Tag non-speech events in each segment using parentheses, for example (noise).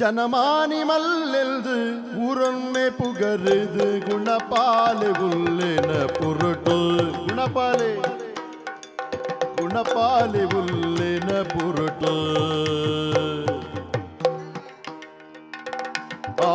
ಜನಮಾನಿ ಮಲ್ಲೆಲ್ದು ಊರೊಮ್ಮೆ ಪುಗರಿದು ಗುಣಪಾಲೆ ಉಲ್ಲೆನ ಪುರುಟು ಗುಣಪಾಲೆ ಗುಣಪಾಲೆ ಉಲ್ಲೆನ ಪುರುಟು ಆ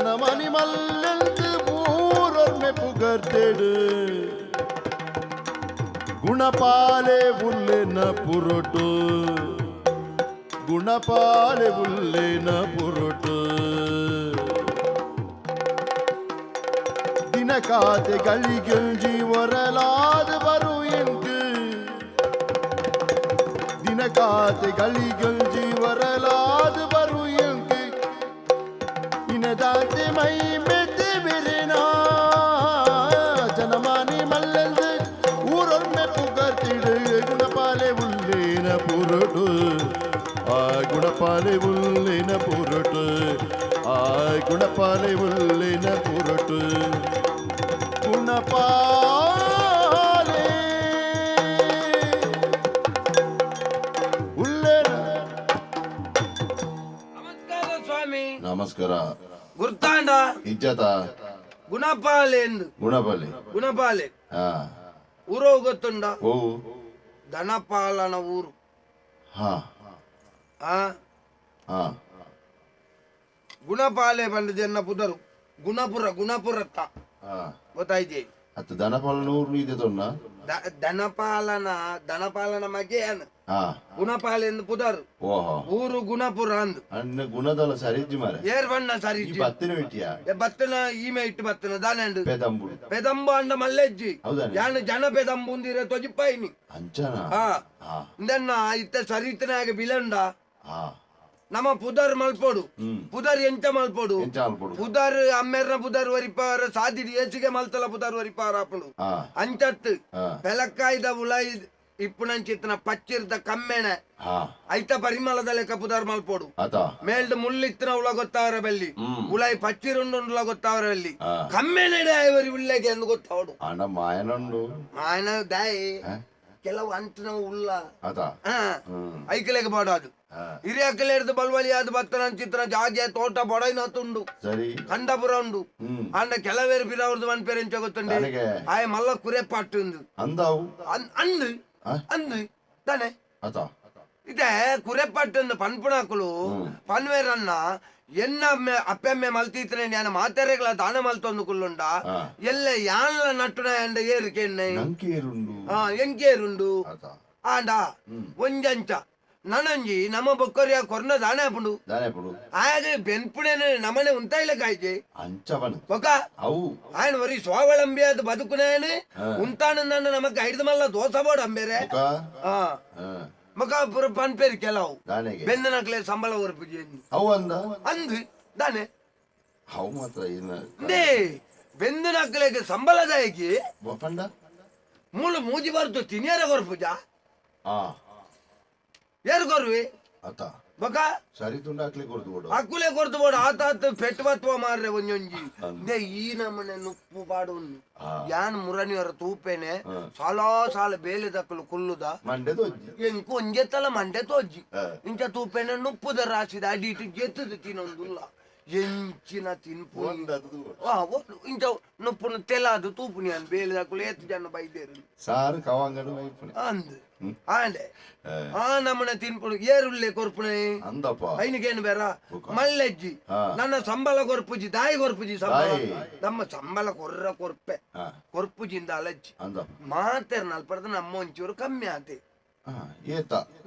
மணி மல்லெழுந்து ஊரர்மை புகர்த்தேடு. குணபாலே உள்ளேன புரொட்டு. குணபாலே உள்ளேன புரொட்டு. தினகாது கழிகள் ஜீவரலாது வருயின்கு தினகாது கழிகள் ஜீவரலாது வரு ಗುಣಪಾಲೆ ಉಲ್ಲಿನ ಪುರುಟು ಆಯ್ ಗುಣಪಾಲೆ ಉಲ್ಲಿನ ಪುರುಟು ಗುಣಪಾಲೆ ಉಲ್ಲೇನ ನಮಸ್ಕಾರ ಸ್ವಾಮಿ ನಮಸ್ಕಾರ ಗುರ್ತಾಂಡ ಇಜ್ಜತ ಗುಣಪಾಲೆ ಎಂದು ಗುಣಪಾಲೆ ಗುಣಪಾಲೆ ಹಾ ಊರು ಹೋಗುತ್ತುಂಡ ಓ ದನಪಾಲನ ಊರು ಹಾ ಆ ಗುಣಪಾಲೆ ಬಂದ ಜನ ಪುದರು. ಗುಣಪುರ ಗುಣಪುರತ್ತ. ಗೊತ್ತಾಯ್ತಿ? ಅತ್ತ ದನಪಾಲನೂರು ಇದೆ ತೊನ್ನ ದನಪಾಲನ ದನಪಾಲನ ಮಗೆ ಅನ್. ಗುಣಪಾಲೆ ಎಂದು ಪುದರು. ಊರು ಗುಣಪುರ ಅಂದು. ಅಣ್ಣ ಗುಣದಲ್ಲ ಸರಿಜ್ಜಿ ಮಾರ. ಏರ್ ಬಣ್ಣ ಸರಿ ಈ ಬತ್ತಿನ ಬಿಟ್ಟಿಯ ಎ ಬತ್ತನ ಈಮೆ ಇಟ್ಟು ಬತ್ತನ ದಾನಂಡು ಪೆದಂಬು. ಪೆದಂಬು ಅಂಡ ಮಲ್ಲೆಜ್ಜಿ? ಯಾನು ಜನ ಪೆದಂಬು ಉಂದಿರ ತೊಜಿಪ್ಪಾಯಿನಿ ಅಂಚನ? ಹಾ. ಇಂದನ್ನ ಇತ್ತ ಸರಿತನಾಗ ಬಿಲಂಡ ಹಾ. ನಮ್ಮ ಪುದರ್ ಮಲ್ಪೋಡು. ಪುದರ್ ಎಂಚ ಮಲ್ಪೋಡು? ಪುದರ್ ಅಮ್ಮೆರ್ನ ಪುದರ್ ವರಿಪಾರ ಸಾದಿಡಿ ಏಸಿಗೆ ಮಲ್ತಲ ಪುದರ್ ವರಿಪಾರ ಆಪುಂಡು. ಅಂಚತ್ ಬೆಲಕ್ಕಾಯ್ದ ಉಲೈ ಇಪ್ಪುನಂಚಿತ್ತಿನ ಪಚ್ಚಿರ್ದ ಕಮ್ಮೆಣೆ. ಐತ ಪರಿಮಳದ ಲೆಕ್ಕ ಪುದರ್ ಮಲ್ಪೋಡು. ಮೇಲ್ದ ಮುಳ್ಳಿತ್ತಿನ ಉಳ ಗೊತ್ತಾವರ ಬೆಲ್ಲಿ. ಉಲೈ ಪಚ್ಚಿರುಂಡು ಉಳ ಗೊತ್ತಾವರ ಬೆಲ್ಲಿ. ಕಮ್ಮೆಣೆಡೆ ಐವರಿ ಉಳ್ಳೆಗೆ ಎಂದು ಗೊತ್ತಾವಡು. ಮಾಯನ ದಾಯಿ. ಕೆಲವು ಅಂಟಿನ ಉಳ್ಳ ಐಕಲೆಗೆ ಬಾಡು ಹಾ ಹಿರಿಯಕ್ಕಲೆ ಹಿಡಿದು ಬಲ್ವಲಿ ಅದು ಬತ್ತನ ಚಿತ್ರ ಜಾಗೆ ತೋಟ ಬೊಡೈನ ತುಂಡು. ಸರಿ. ಕಂಡಪುರ ಉಂಡು. ಅಂಡ ಕೆಲವೇರು ಪಿರಾವ್ರದ್ದು ಮನ್ ಪೇರು ಗೊತ್ತುಂಡೆ. ಆಯ ಮಲ್ಲ ಕುರೆ ಪಾಟ್ಟು ಉಂದು ಅಂದಾವು? ಅಂದು ಅಂದು ತಾನೆ? ಇದೇ ಕುರೆ ಪಾಟ್ಟು ಪನ್ಪುಣಾಕುಲು. ಪನ್ವೇರನ್ನ ಎನ್ನ ಅಪ್ಪೆಮ್ಮೆ ಮಲ್ತಿದ್ರೆ ನ್ಯಾನ ಮಾತೆರೆಗಳ ದಾನ ಮಲ್ತೊಂದು ಕುಲ್ಲುಂಡ. ಎಲ್ಲ ಯಾನ್ಲ ನಟ್ಟುನ ಎಂಡ ಏರಿಕೆ ನಂಕೇರುಂಡು. ಹಾ ಎಂಕೇರುಂಡು. ಆಂಡ ಒಂಜಂಚ. ನನಂಜಿ ನಮ್ಮ ಬೊಕ್ಕರ್ಯ ಕೊರ್ನ ದಾನೆ ಹಾಪುಂಡು ದಾನೆಪುಡು ಆಯೆ ಬೆನ್ಪುಣೆನ ನಮನೆ ಇಲ್ಲ ಕಾಯ್ಜೆ. ಅಂಚವನು. ಬೊಕ್ಕ? ಅವು. ಆಯನ ವರಿ ಸ್ವಾವಲಂಬಿ ಅದು ಬದುಕುನೇನೆ ಉಂತಾನ ನನ್ನ ನಮಕ್ ಹಿಡಿದಮಲ್ಲ ದೋಸೆ ಬೋಡ ಅಂಬೇರೆ. ಬೊಕ್ಕ? ಹಾ. ಮಕ ಪುರ ಪನ್ಪೇರಿ ಕೆಲವು. ದಾನೆಗೆ. ಬೆಂದನಕ್ಲೆ ಸಂಬಳ ಒರಪಿಜೆ ಅವು ಅಂದ? ಅಂದ್ರಿ ದಾನೆ. ಅವು ಮಾತ್ರ ಏನು ದೇ ಬೆಂದನಕ್ಲೆಗೆ ಸಂಬಳದಾಯಕಿ ಬೊಪ್ಪಂಡ ಮೂಲ ಮೂಜಿ ಬರ್ತು ತಿನಿಯರ ಪೂಜಾ ಆ. ಯಾರು ಕೊರ್ವಿ ಆತ. ಬಕ? ಸರಿ ತುಂಡು ಹಾಕ್ಲಿಕ್ಕೆ ಕೊರ್ದು ಬಿಡು. ಅಕ್ಕುಲೆ ಕೊರ್ದು ಬಿಡು. ಆತ ಆತ ಪೆಟ್ಟವತ್ವ ಮಾರ್ರೆ ಒಂಜೊಂಜಿ. ಈ ನಮ್ಮನೆ ನುಪ್ಪು ಬಾಡೋನು ಯಾನ್ ಮುರಣಿಯವರ ತೂಪೇನೆ ಸಾಲ ಸಾಲ ಬೇಲೆ ದಕ್ಕಲು ಕುಲ್ಲುದ. ಮಂಡೆ ತೋಜ್ಜಿ. ಎಂಕು ಒಂಜೆತ್ತಲ ಮಂಡೆ ತೋಜ್ಜಿ. ಇಂಚ ತೂಪೇನೆ ನುಪ್ಪುದ ರಾಸಿದ ಅಡಿಟ್ಟು ಜೆತ್ತದು ತಿನ್ನೊಂದುಲ್ಲ. ఎంచిన తినుపు ఇంత నొప్పును తెలాదు తూపుని అని బేలు దాకులు ఎత్తు జన్న బయదేరు సారు కవాంగడు అందు ಆಂಡೆ. ಆ ನಮ್ಮನ ತಿನ್ಪುಡು ಏರುಳ್ಳೆ ಕೊರ್ಪುಣೆ. ಐನಗೇನು ಬೇರ? ಮಲ್ಲೆಜ್ಜಿ. ನನ್ನ ಸಂಬಳ ಕೊರ್ಪುಜಿ ದಾಯಿ ಕೊರ್ಪುಜಿ ಸಂಬಳ ನಮ್ಮ ಸಂಬಳ ಕೊರ್ರ ಕೊರ್ಪೆ. ಕೊರ್ಪುಜಿಂದ ಅಲಜ್ಜಿ. ಮಾತೇರ್ ನಲ್ಪಡ್ದು ನಮ್ಮ ಒಂಚೂರು ಕಮ್ಮಿ ಆತೆ.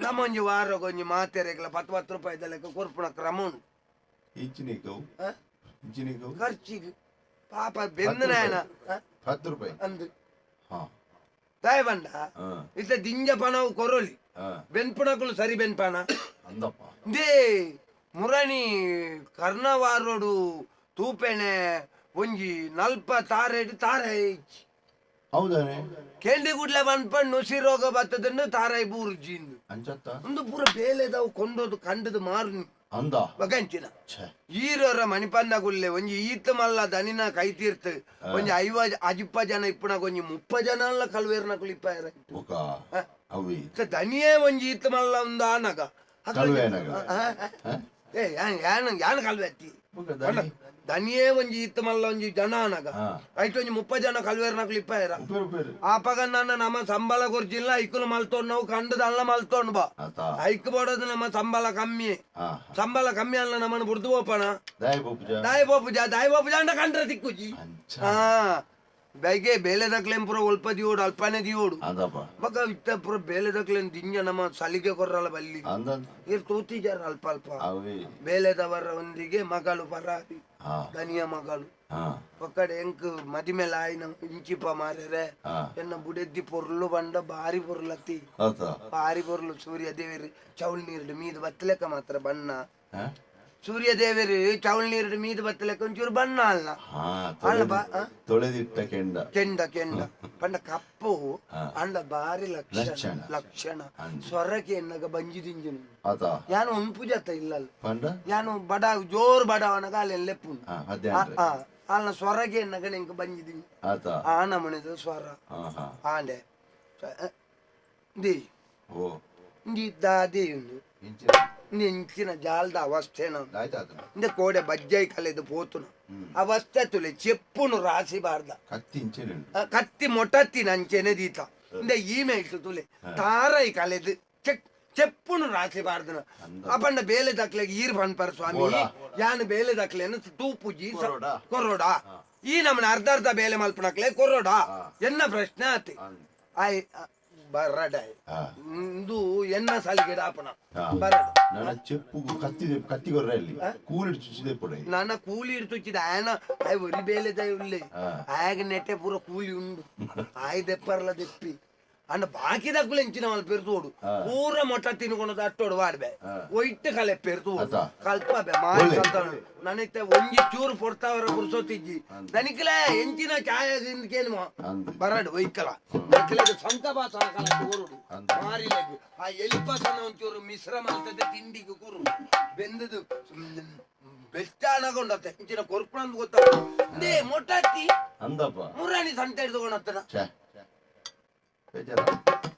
ನಮ್ಮ ಒಂಜಿ ವಾರ ಒಂಜಿ ಮಾತೇರೆಗ್ಲ ಪತ್ತು ಪತ್ತು ರೂಪಾಯಿದ ಲೆಕ್ಕ ಕೊರ್ಪುಣ ಕ್ರಮ ಉಂಟು. ಇಂಚಿನಿಕವು ಇಂಚಿನಿಕವು ಖರ್ಚಿಗೆ ಪಾಪ ಬೆಂದನಾಯನ ಹತ್ತು ರೂಪಾಯಿ. ಅಂದು. ಹಾ. ತಾಯಿ ಬಂಡ ಇತ್ತ ದಿಂಜ ಪಣವು ಕೊರೊಲಿ. ಬೆನ್ಪುಣಕುಲು ಸರಿ ಬೆನ್ಪಣ ದೇ ಮುರಣಿ ಕರ್ಣವಾರೋಡು ತೂಪೆಣೆ ಒಂಜಿ ನಲ್ಪ ತಾರೆಡು ತಾರೆ ಇಜ್ಜಿ ಹೌದಾನೆ? ಕೆಂಡಿ ಗುಡ್ಲೆ ಬಂದ್ಪಂಡು ನುಸಿ ರೋಗ ಬರ್ತದನ್ನು ತಾರಾಯಿ ಬೂರ್ಜಿಂದು. ಅಂಚತ್ತ? ಒಂದು ಪೂರ ಬೇಲೆದವು ಕೊಂಡೋದು ಕಂಡದು ಮಾರು ಅಂದ. ಬಗಂಚಿನ ಈರೋರ ಮಣಿಪಂದ ಗುಲ್ಲೆ ಒಂಜಿ ಈತ ಮಲ್ಲ ದನಿನ ಕೈ ತೀರ್ತ್ ಒಂಜಿ ಐವ ಅಜಿಪ್ಪ ಜನ ಇಪ್ಪುನ ಒಂಜಿ ಮುಪ್ಪ ಜನ ಅಲ್ಲ ಕಲ್ವೇರ್ನ ಕುಳಿಪಾಯರ ಬೊಕ ದನಿಯೇ ಒಂಜಿ ಈತ ಮಲ್ಲ ಒಂದು ಆನಗ. ಏ ಯಾನ್ ಯಾನ್ ಯಾನ್ ಕಲ್ವೆತ್ತಿ ಬೊಕ ದನಿ ದನಿಯೇ ಒಂಜಿ ಈತ್ ಮಲ್ಲ ಒಂಜಿ ಜನ ಆನಗ ಹಾ ಐಟ್ ಒಂಜಿ ಮುಪ್ಪ ಜನ ಕಲ್ವೇರ್ನ ಕುಳಿಪಾಯರ ಉಪೇರು ಉಪೇರು ಆಪಗ ನನ್ನ ನಮ್ಮ ಸಂಬಳ ಕೊರ್ಜಿಲ್ಲ ಐಕುಲು ಮಲ್ತೋಣ್ ನಾವು ಕಂಡದ ಅಲ್ಲ ಮಲ್ತೋಣ್ ಬಾ ಆತ ಐಕ್ ಬೋಡೋದು ನಮ್ಮ ಸಂಬಳ ಕಮ್ಮಿ ಹಾ ಸಂಬಳ ಕಮ್ಮಿ ಅಲ್ಲ ನಮ್ಮನ್ನು ಬುಡ್ದು ಹೋಪಣ ದಾಯ ಬೊಪ್ಪುಜ ದಾಯಿ ಬೋಪುಜ ದಾಯಿ ಬೋಪುಜ ಅಂಡ ಕಂಡ್ರೆ ತಿಕ್ಕುಜಿ ಅಂಚ ಹಾ ಬೈಗೆ ಬೇಲೆ ದಕ್ಲೆನ್ ಪುರ ಒಲ್ಪ ದಿಯೋಡು ಅಲ್ಪನೆ ದಿಯೋಡು ಅಂದಪ್ಪ ಮಗ ಇತ್ತ ಪುರ ಬೇಲೆ ದಕ್ಲೆನ್ ದಿಂಜ ನಮ್ಮ ಸಲಿಗೆ ಕೊರ್ರಲ್ಲ ಬಲ್ಲಿ. ಇರ್ ತೂತಿಜಾರ ಅಲ್ಪ ಅಲ್ಪ. ಬೇಲೆ ಬೇಲೆದವರ ಒಂದಿಗೆ ಮಗಳು ಪರಾರಿ ಧನಿಯ ದನಿಯ ಮಗಳು ಒಕ್ಕಡೆ ಎಂಕ್ ಮದಿಮೆಲ ಆಯ್ನ ಇಂಚಿಪ ಮಾರ್ಯರೆ. ಹಾ. ಎನ್ನ ಬುಡೆದ್ದಿ ಪೊರ್ಲು ಬಂಡ ಬಾರಿ ಪೊರ್ಲತ್ತಿ. ಬಾರಿ ಪೊರ್ಲು ಸೂರ್ಯ ದೇವಿರಿ. ಚೌಲ್ ನೀರ್ಡು ಮೀದ್ ಬತ್ತಲೆಕ್ಕ ಮಾತ್ರ ಬಣ್ಣ. ಹಾ ಸೂರ್ಯ ದೇವರು ಚೌಲ್ ನೀರು ಮೀದ ಬತ್ತಲೆಕ್ಕ ಒಂಚೂರು ಬಣ್ಣ ಅಲ್ಲ. ಹಾ ಅಲ್ಲ ತೊಳೆದಿ- ಬಾ ತೊಳೆದಿಟ್ಟ ಕೆಂಡ. ಕೆಂಡ ಕೆಂಡ. ಪಂಡ ಕಪ್ಪು. ಅಂಡ ಬಾರಿ ಲಕ್ಷಣ. ಲಕ್ಷಣ. ಸ್ವರಕ್ಕೆ ಎನ್ನಗ ಬಂಜಿದಿಂಜನು ಆತ. ಯಾನು ಉಂಪು ಜತ ಇಲ್ಲಲ್ಲ. ಯಾನು ಬಡ ಜೋರ್ ಬಡವನಗ ಅಲ್ಲಿ ಲೆಪ್ಪು ಅಲ್ಲ ಸ್ವರಗೆ ಎನ್ನಗ ನೆಂಕ ಬಂಜಿದಿಂಜ ಆತ. ಆ ನಮಣಿದ ಸ್ವರ. ಆಂಡೆ ದಿ. ಓ. ಇಂದಿ ದಾದಿ ಇಂಚಿನ ಎಂಚಿನ ಜಾಲದ ಅವಸ್ಥೆನ? ಉಂದು ಆಯ್ತಾ. ಇಂದೆ ಕೋಡೆ ಬಜ್ಜೈ ಕಲೆದ್ ಪೋತುಂಡು ಆ ವಸ್ತುಲೆ ಚೆಪ್ಪುನು ರಾಶಿ ಬಾರ್ದ. ಕತ್ತಿ ಮೊಟತ್ತಿ ಅಂಚೆನೆ ದೀತ. ಉಂದೆ ಈಮೇಲ್ ತೂಲೆ. ತಾರೆ ಐ ಕಲೆದ್ ಚೆಪ್ ಚೆಪ್ಪುನ್ ರಾಶಿ ಬಾರ್ದೆನ? ಅಪಂಡ ಬೇಲೆ ದಕ್ಲೆಗ್ ಈರ್ ಪನ್ಪರ್ ಸ್ವಾಮಿ. ಜಾನ್ ಬೇಲೆ ದಕ್ಲೆನ್ ತೂ ಪೂಜಿ ಸರೋಡ ಈ ನಮನೆ ಅರ್ಧ ಅರ್ಧ ಬೇಲೆ ಮಲ್ಪುನಕ್ಲೆ ಕೊರೊಡ. ಎನ್ನ ಪ್ರಶ್ನೆ ಆತು? ಬರಡ. ಇಂದು ಎನ್ನ ಇಲ್ಲಿ ಕೂಲಿ ಚುಚ್ಚಿದೆ ಕೂಲಿ ಬೇಲೆ ಉಲ್ಲೆ ನೆಟ್ಟೆ ಪೂರ ಕೂಲಿ ಉಂಡು. (laughs) ಆಯ್ದೆಪ್ಪರ್ಲ ದೆಪ್ಪಿ. అన్న బాకి దక్కులు ఎంచిన వాళ్ళు పెరుతోడు పూర మొట్ట తినుకున్న తట్టోడు వాడిబే ಒಯ್ಟ್ಟು ಕಲೆ ಪೆರ್ತು ಅದ. ಕಲ್ಪ ಬೆ ಮಾರಿ ಒಳ್ಳೆ. ಸಂತಾನ ನನತ್ತೆ ಒಂಜಿ ಚೂರು ಪೊಡ್ತಾವರ ಪುರ್ಸೊತ್ತಿಜ್ಜಿ ದನಿಕ್ಲೆ ಎಂಚಿನ ಚಾಯ ಗಿಂದ್ಕೇನು ಅಂದ್. ಬರಡು ಒಯ್ಕಲ ದನಿಕ್ಲೆಗ್ ಸ್ವಂತ ಭಾಷ ಹಾಕಲ ಕೂರುಡು ಅಂದ್. ಮಾರಿಲೆಗ್ ಆ ಎಲಿಪಸನ ಒಂಚೂರು ಮಿಶ್ರ ಮಾಡ್ತದೆ ತಿಂಡಿಗೆ ಕೂರು ಬೆಂದದು ಬೆಚ್ಚಾನಗೊಂಡತ್ತೆ ಇಂಚಿನ ಕೊರ್ಪುಣಂದು ಗೊತ್ತ ದೇ ಮೊಟ್ಟತ್ತಿ ಅಂದಪ್ಪ ಮುರಾಣಿ ಸಂತೆ ಹಿಡ್ದುಕೊಂಡತ್ತನ Federal